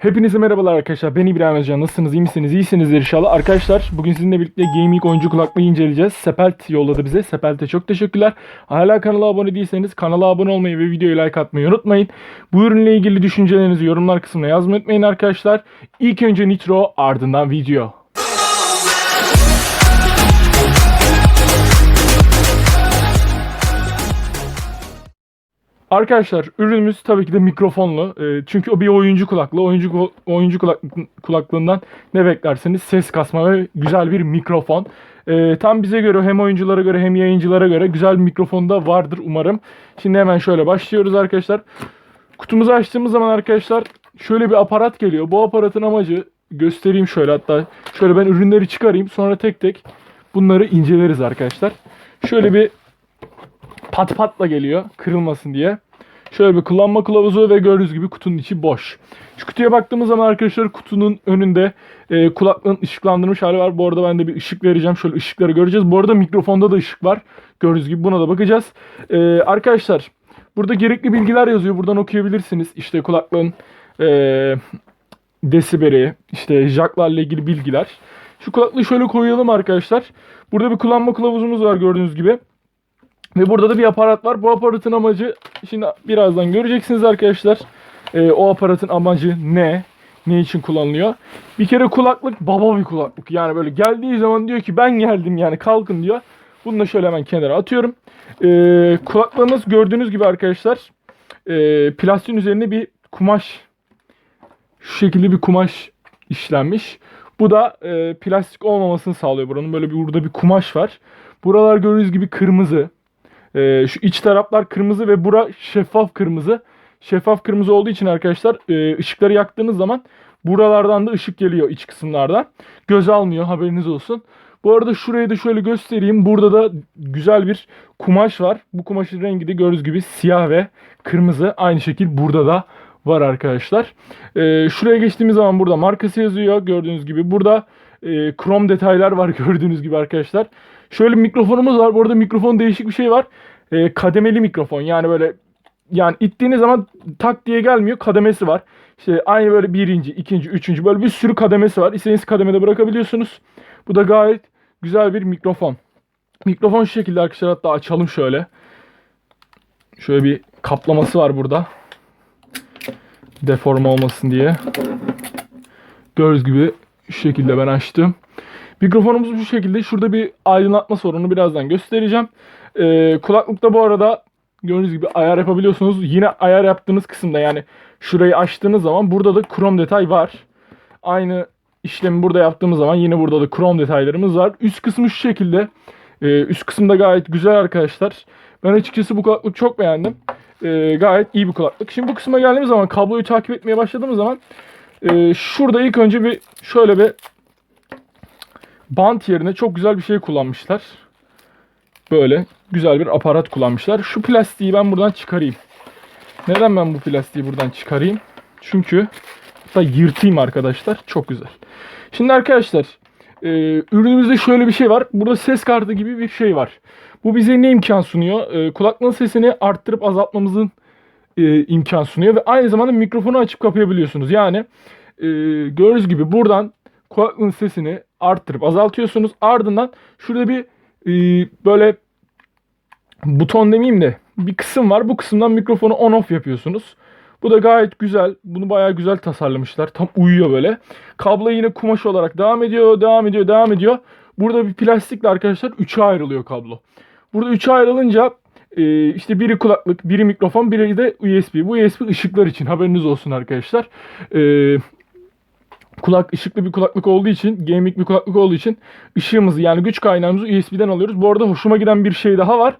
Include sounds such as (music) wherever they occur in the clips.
Hepinize merhabalar arkadaşlar. Ben İbrahim Özcan. Nasılsınız? İyi misiniz? İyisinizdir inşallah. Arkadaşlar bugün sizinle birlikte gaming oyuncu kulaklığı inceleyeceğiz. Sepelt yolladı bize. Sepelt'e çok teşekkürler. Hala kanala abone değilseniz kanala abone olmayı ve videoyu like atmayı unutmayın. Bu ürünle ilgili düşüncelerinizi yorumlar kısmına yazmayı unutmayın arkadaşlar. İlk önce Nitro ardından video. Arkadaşlar ürünümüz tabii ki de mikrofonlu. Ee, çünkü o bir oyuncu kulaklığı. Oyuncu oyuncu kulak, kulaklığından ne beklersiniz? Ses kasma ve güzel bir mikrofon. Ee, tam bize göre hem oyunculara göre hem yayıncılara göre güzel bir mikrofon da vardır umarım. Şimdi hemen şöyle başlıyoruz arkadaşlar. Kutumuzu açtığımız zaman arkadaşlar şöyle bir aparat geliyor. Bu aparatın amacı göstereyim şöyle hatta şöyle ben ürünleri çıkarayım sonra tek tek bunları inceleriz arkadaşlar. Şöyle bir pat patla geliyor kırılmasın diye. Şöyle bir kullanma kılavuzu ve gördüğünüz gibi kutunun içi boş. Şu kutuya baktığımız zaman arkadaşlar kutunun önünde e, kulaklığın ışıklandırmış hali var. Bu arada ben de bir ışık vereceğim. Şöyle ışıkları göreceğiz. Bu arada mikrofonda da ışık var. Gördüğünüz gibi buna da bakacağız. E, arkadaşlar burada gerekli bilgiler yazıyor. Buradan okuyabilirsiniz. İşte kulaklığın e, desibeli, işte jacklarla ilgili bilgiler. Şu kulaklığı şöyle koyalım arkadaşlar. Burada bir kullanma kılavuzumuz var gördüğünüz gibi. Ve burada da bir aparat var. Bu aparatın amacı şimdi birazdan göreceksiniz arkadaşlar. Ee, o aparatın amacı ne? Ne için kullanılıyor? Bir kere kulaklık baba bir kulaklık. Yani böyle geldiği zaman diyor ki ben geldim yani kalkın diyor. Bunu da şöyle hemen kenara atıyorum. Ee, kulaklığımız gördüğünüz gibi arkadaşlar e, plastiğin üzerine bir kumaş şu şekilde bir kumaş işlenmiş. Bu da e, plastik olmamasını sağlıyor buranın. Böyle bir burada bir kumaş var. Buralar gördüğünüz gibi kırmızı. Ee, şu iç taraflar kırmızı ve bura şeffaf kırmızı. Şeffaf kırmızı olduğu için arkadaşlar e, ışıkları yaktığınız zaman buralardan da ışık geliyor iç kısımlardan. Göz almıyor haberiniz olsun. Bu arada şurayı da şöyle göstereyim. Burada da güzel bir kumaş var. Bu kumaşın rengi de gördüğünüz gibi siyah ve kırmızı. Aynı şekil burada da var arkadaşlar. Ee, şuraya geçtiğimiz zaman burada markası yazıyor. Gördüğünüz gibi burada e, krom detaylar var (laughs) gördüğünüz gibi arkadaşlar. Şöyle bir mikrofonumuz var. Bu arada mikrofon değişik bir şey var. E, kademeli mikrofon. Yani böyle yani ittiğiniz zaman tak diye gelmiyor. Kademesi var. İşte aynı böyle birinci, ikinci, üçüncü böyle bir sürü kademesi var. İstediğiniz kademede bırakabiliyorsunuz. Bu da gayet güzel bir mikrofon. Mikrofon şu şekilde arkadaşlar hatta açalım şöyle. Şöyle bir kaplaması var burada. Deforme olmasın diye. Gördüğünüz gibi şu şekilde ben açtım. Mikrofonumuz bu şekilde. Şurada bir aydınlatması var. Onu birazdan göstereceğim. Ee, kulaklıkta bu arada gördüğünüz gibi ayar yapabiliyorsunuz. Yine ayar yaptığınız kısımda yani şurayı açtığınız zaman burada da krom detay var. Aynı işlemi burada yaptığımız zaman yine burada da krom detaylarımız var. Üst kısmı şu şekilde. Ee, üst kısımda gayet güzel arkadaşlar. Ben açıkçası bu kulaklık çok beğendim. Ee, gayet iyi bir kulaklık. Şimdi bu kısma geldiğimiz zaman kabloyu takip etmeye başladığımız zaman e, şurada ilk önce bir şöyle bir bant yerine çok güzel bir şey kullanmışlar. Böyle güzel bir aparat kullanmışlar. Şu plastiği ben buradan çıkarayım. Neden ben bu plastiği buradan çıkarayım? Çünkü hatta yırtayım arkadaşlar. Çok güzel. Şimdi arkadaşlar e, ürünümüzde şöyle bir şey var. Burada ses kartı gibi bir şey var. Bu bize ne imkan sunuyor? E, kulaklığın sesini arttırıp azaltmamızın e, imkan sunuyor. Ve aynı zamanda mikrofonu açıp kapayabiliyorsunuz. Yani e, gördüğünüz gibi buradan kulaklığın sesini arttırıp azaltıyorsunuz. Ardından şurada bir e, böyle buton demeyeyim de bir kısım var. Bu kısımdan mikrofonu on off yapıyorsunuz. Bu da gayet güzel. Bunu bayağı güzel tasarlamışlar. Tam uyuyor böyle. Kablo yine kumaş olarak devam ediyor, devam ediyor, devam ediyor. Burada bir plastikle arkadaşlar 3'e ayrılıyor kablo. Burada 3'e ayrılınca e, işte biri kulaklık, biri mikrofon, biri de USB. Bu USB ışıklar için haberiniz olsun arkadaşlar. E, kulak ışıklı bir kulaklık olduğu için, gaming bir kulaklık olduğu için ışığımızı yani güç kaynağımızı USB'den alıyoruz. Bu arada hoşuma giden bir şey daha var.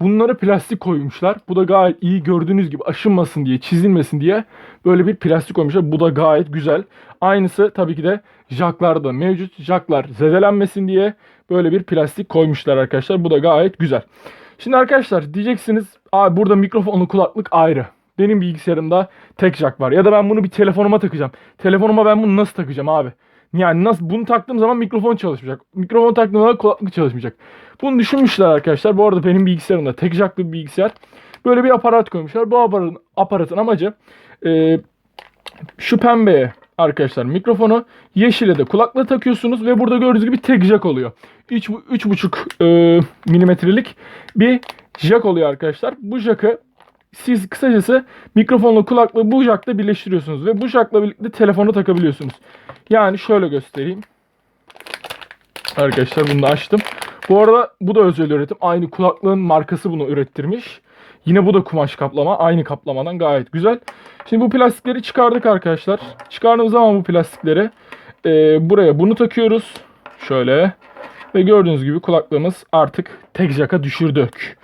Bunlara plastik koymuşlar. Bu da gayet iyi gördüğünüz gibi aşınmasın diye, çizilmesin diye böyle bir plastik koymuşlar. Bu da gayet güzel. Aynısı tabii ki de jacklarda mevcut. Jacklar zedelenmesin diye böyle bir plastik koymuşlar arkadaşlar. Bu da gayet güzel. Şimdi arkadaşlar diyeceksiniz, abi burada mikrofonlu kulaklık ayrı. Benim bilgisayarımda tek jack var. Ya da ben bunu bir telefonuma takacağım. Telefonuma ben bunu nasıl takacağım abi? Yani nasıl bunu taktığım zaman mikrofon çalışmayacak. Mikrofon taktığım zaman kulaklık çalışmayacak. Bunu düşünmüşler arkadaşlar. Bu arada benim bilgisayarımda tek jacklı bir bilgisayar. Böyle bir aparat koymuşlar. Bu aparatın, aparatın amacı e, şu pembeye arkadaşlar mikrofonu. Yeşile de kulaklığı takıyorsunuz ve burada gördüğünüz gibi tek jack oluyor. 3 3,5 e, milimetrelik bir jack oluyor arkadaşlar. Bu jack'ı siz kısacası mikrofonla kulaklığı bu jack'la birleştiriyorsunuz ve bu jack'la birlikte telefonu takabiliyorsunuz. Yani şöyle göstereyim. Arkadaşlar bunu da açtım. Bu arada bu da özel üretim. Aynı kulaklığın markası bunu ürettirmiş. Yine bu da kumaş kaplama. Aynı kaplamadan gayet güzel. Şimdi bu plastikleri çıkardık arkadaşlar. Çıkardığımız zaman bu plastikleri e, buraya bunu takıyoruz. Şöyle. Ve gördüğünüz gibi kulaklığımız artık tek jaka düşürdük.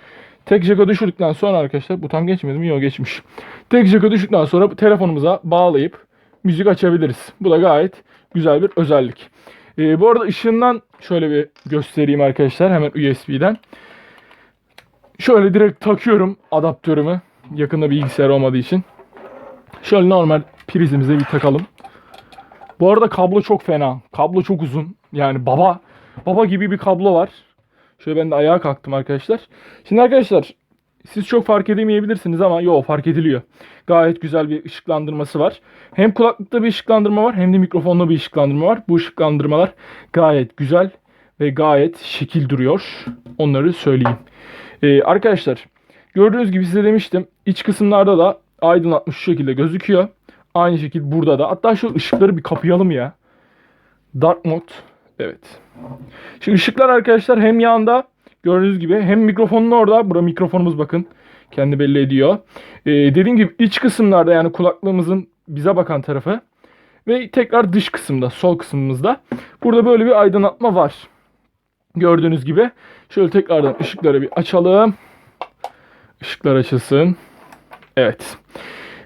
Tek jaka düşürdükten sonra arkadaşlar bu tam geçmedi mi? Yok geçmiş. Tek jaka düştükten sonra telefonumuza bağlayıp müzik açabiliriz. Bu da gayet güzel bir özellik. Ee, bu arada ışığından şöyle bir göstereyim arkadaşlar hemen USB'den. Şöyle direkt takıyorum adaptörümü. Yakında bilgisayar olmadığı için. Şöyle normal prizimize bir takalım. Bu arada kablo çok fena. Kablo çok uzun. Yani baba baba gibi bir kablo var. Şöyle ben de ayağa kalktım arkadaşlar. Şimdi arkadaşlar siz çok fark edemeyebilirsiniz ama yo fark ediliyor. Gayet güzel bir ışıklandırması var. Hem kulaklıkta bir ışıklandırma var hem de mikrofonda bir ışıklandırma var. Bu ışıklandırmalar gayet güzel ve gayet şekil duruyor. Onları söyleyeyim. Ee, arkadaşlar gördüğünüz gibi size demiştim. İç kısımlarda da aydınlatmış şu şekilde gözüküyor. Aynı şekilde burada da. Hatta şu ışıkları bir kapayalım ya. Dark mode. Evet. Şimdi ışıklar arkadaşlar hem yanda gördüğünüz gibi hem mikrofonun orada. Bura mikrofonumuz bakın. Kendi belli ediyor. Ee, dediğim gibi iç kısımlarda yani kulaklığımızın bize bakan tarafı. Ve tekrar dış kısımda sol kısmımızda. Burada böyle bir aydınlatma var. Gördüğünüz gibi. Şöyle tekrardan ışıkları bir açalım. Işıklar açılsın. Evet.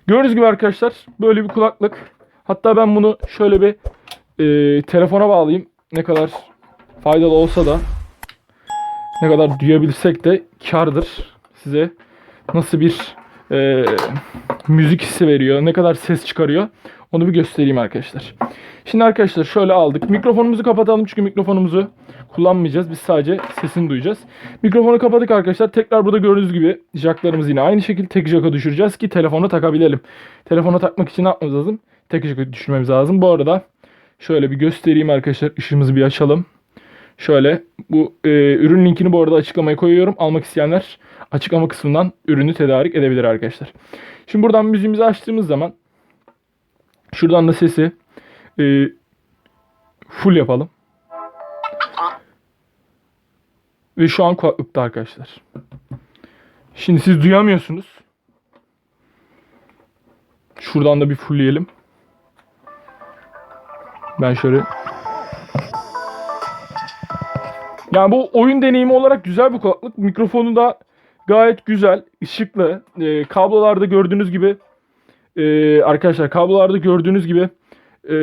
Gördüğünüz gibi arkadaşlar böyle bir kulaklık. Hatta ben bunu şöyle bir e, telefona bağlayayım. Ne kadar faydalı olsa da ne kadar duyabilirsek de kardır. Size nasıl bir e, müzik hissi veriyor, ne kadar ses çıkarıyor onu bir göstereyim arkadaşlar. Şimdi arkadaşlar şöyle aldık. Mikrofonumuzu kapatalım çünkü mikrofonumuzu kullanmayacağız. Biz sadece sesini duyacağız. Mikrofonu kapadık arkadaşlar. Tekrar burada gördüğünüz gibi jacklarımızı yine aynı şekilde tek jacka düşüreceğiz ki telefona takabilelim. Telefona takmak için ne yapmamız lazım? Tek jacka düşürmemiz lazım. Bu arada şöyle bir göstereyim arkadaşlar. Işığımızı bir açalım. Şöyle bu e, ürün linkini bu arada açıklamaya koyuyorum. Almak isteyenler açıklama kısmından ürünü tedarik edebilir arkadaşlar. Şimdi buradan müziğimizi açtığımız zaman şuradan da sesi e, full yapalım. Ve şu an kulaklıkta arkadaşlar. Şimdi siz duyamıyorsunuz. Şuradan da bir fullleyelim. Ben şöyle Yani bu oyun deneyimi olarak güzel bir kulaklık. Mikrofonu da gayet güzel, ışıklı. E, kablolarda gördüğünüz gibi e, arkadaşlar kablolarda gördüğünüz gibi e,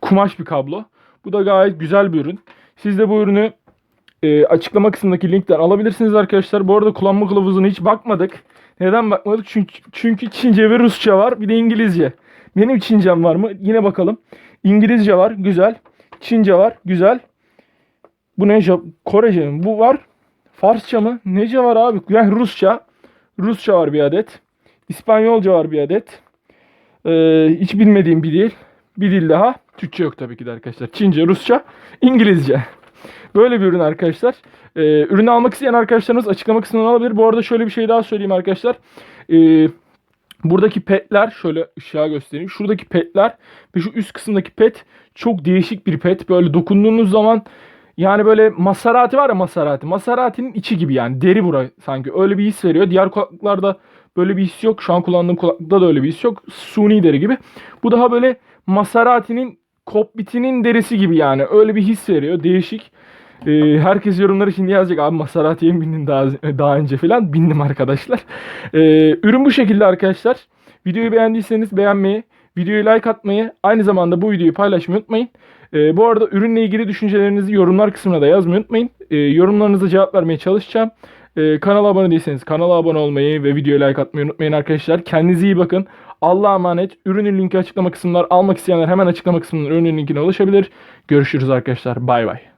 kumaş bir kablo. Bu da gayet güzel bir ürün. Siz de bu ürünü e, açıklama kısmındaki linkten alabilirsiniz arkadaşlar. Bu arada kullanma kılavuzuna hiç bakmadık. Neden bakmadık? Çünkü, çünkü Çince ve Rusça var. Bir de İngilizce. Benim Çincem var mı? Yine bakalım. İngilizce var. Güzel. Çince var. Güzel. Bu ne? Korece mi? Bu var. Farsça mı? Nece var abi? Yani Rusça. Rusça var bir adet. İspanyolca var bir adet. Ee, hiç bilmediğim bir dil. Bir dil daha. Türkçe yok tabii ki de arkadaşlar. Çince, Rusça, İngilizce. Böyle bir ürün arkadaşlar. Ee, ürünü almak isteyen arkadaşlarımız açıklama kısmından alabilir. Bu arada şöyle bir şey daha söyleyeyim arkadaşlar. Ee, buradaki petler şöyle ışığa göstereyim. Şuradaki petler ve şu üst kısımdaki pet çok değişik bir pet. Böyle dokunduğunuz zaman yani böyle Maserati var ya Maserati. Maserati'nin içi gibi yani. Deri bura sanki. Öyle bir his veriyor. Diğer kulaklıklarda böyle bir his yok. Şu an kullandığım kulaklıkta da öyle bir his yok. Suni deri gibi. Bu daha böyle Maserati'nin kokpitinin derisi gibi yani. Öyle bir his veriyor. Değişik. Ee, herkes yorumları şimdi yazacak. Abi Maserati'ye mi bindin daha, daha önce falan? Bindim arkadaşlar. Ee, ürün bu şekilde arkadaşlar. Videoyu beğendiyseniz beğenmeyi, videoyu like atmayı, aynı zamanda bu videoyu paylaşmayı unutmayın. Ee, bu arada ürünle ilgili düşüncelerinizi yorumlar kısmına da yazmayı unutmayın. Ee, yorumlarınıza cevap vermeye çalışacağım. Ee, kanala abone değilseniz kanala abone olmayı ve videoya like atmayı unutmayın arkadaşlar. Kendinize iyi bakın. Allah'a emanet. Ürünün linki açıklama kısımlar. Almak isteyenler hemen açıklama kısmından ürünün linkine ulaşabilir. Görüşürüz arkadaşlar. Bay bay.